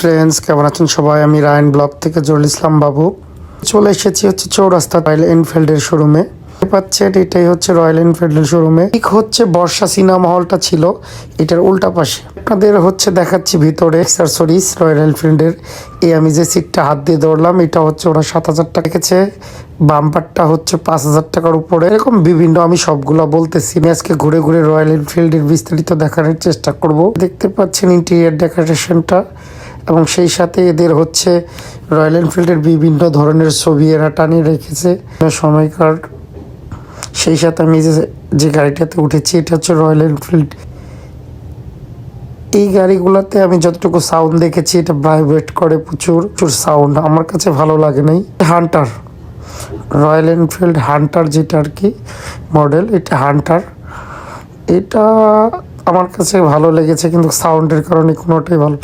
Friends কেমন আছেন সবাই? আমি রায়ন ব্লক থেকে জরুল ইসলাম বাবু। চলে এসেছি হচ্ছে চৌরাস্তা রয়্যাল এনফিল্ডের শোরুমে পাচ্ছেন, এটাই হচ্ছে রয়্যাল এনফিল্ডের শোরুমে ঠিক হচ্ছে, বর্ষা সিনেমা হলটা ছিল, এটার উল্টা পাশে। আপনাদের হচ্ছে দেখাচ্ছি ভিতরে অ্যাক্সেসরিজ রয়্যাল এনফিল্ডের এই আমি যে সিটটা হাত দিয়ে ধরলাম, এটা হচ্ছে ওরা সাত হাজার টাকা রেখেছে। বাম্পারটা হচ্ছে পাঁচ হাজার টাকার উপরে। এরকম বিভিন্ন আমি সবগুলো বলতেছি। আজকে ঘুরে ঘুরে রয়্যাল এনফিল্ডের বিস্তারিত দেখানোর চেষ্টা করব। দেখতে পাচ্ছেন ইন্টেরিয়ার ডেকোরেশনটা এবং সেই সাথে এদের হচ্ছে রয়্যাল এনফিল্ডের বিভিন্ন ধরনের ছবি এরা টানিয়ে রেখেছে। সময়কার সেই সাথে আমি যে যে গাড়িটাতে উঠেছি, এটা হচ্ছে রয়্যাল এনফিল্ড এই গাড়িগুলোতে আমি যতটুকু সাউন্ড দেখেছি, এটা ভাইব্রেট করে প্রচুর প্রচুর সাউন্ড আমার কাছে ভালো লাগে নাই। হান্টার রয়্যাল এনফিল্ড হান্টার যেটা আর কি মডেল এটা হান্টার এটা আমার কাছে ভালো লেগেছে, কিন্তু সাউন্ডের কারণে কোনোটাই ভালো